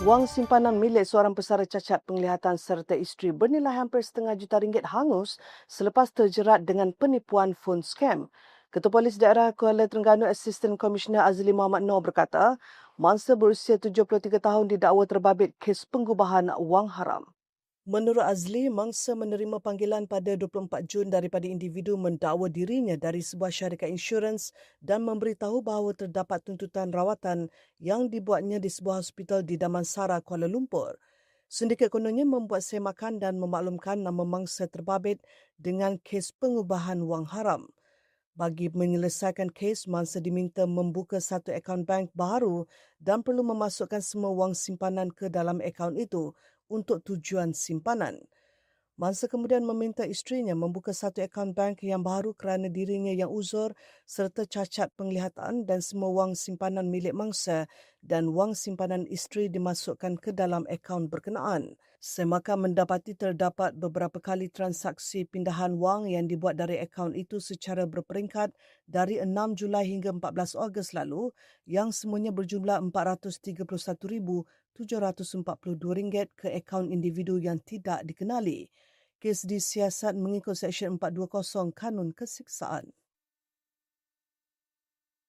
Wang simpanan milik seorang pesara cacat penglihatan serta isteri bernilai hampir setengah juta ringgit hangus selepas terjerat dengan penipuan phone scam. Ketua Polis Daerah Kuala Terengganu Assistant Commissioner Azli Muhammad Noor berkata, mangsa berusia 73 tahun didakwa terbabit kes pengubahan wang haram. Menurut Azli, mangsa menerima panggilan pada 24 Jun daripada individu mendakwa dirinya dari sebuah syarikat insurans dan memberitahu bahawa terdapat tuntutan rawatan yang dibuatnya di sebuah hospital di Damansara, Kuala Lumpur. Sindiket kononnya membuat semakan dan memaklumkan nama mangsa terbabit dengan kes pengubahan wang haram. Bagi menyelesaikan kes, mangsa diminta membuka satu akaun bank baru dan perlu memasukkan semua wang simpanan ke dalam akaun itu untuk tujuan simpanan. Mansa kemudian meminta isterinya membuka satu akaun bank yang baru kerana dirinya yang uzur serta cacat penglihatan dan semua wang simpanan milik mangsa dan wang simpanan isteri dimasukkan ke dalam akaun berkenaan. Semaka mendapati terdapat beberapa kali transaksi pindahan wang yang dibuat dari akaun itu secara berperingkat dari 6 Julai hingga 14 Ogos lalu yang semuanya berjumlah RM431,742 ke akaun individu yang tidak dikenali. Kes disiasat mengikut Seksyen 420 Kanun Kesiksaan.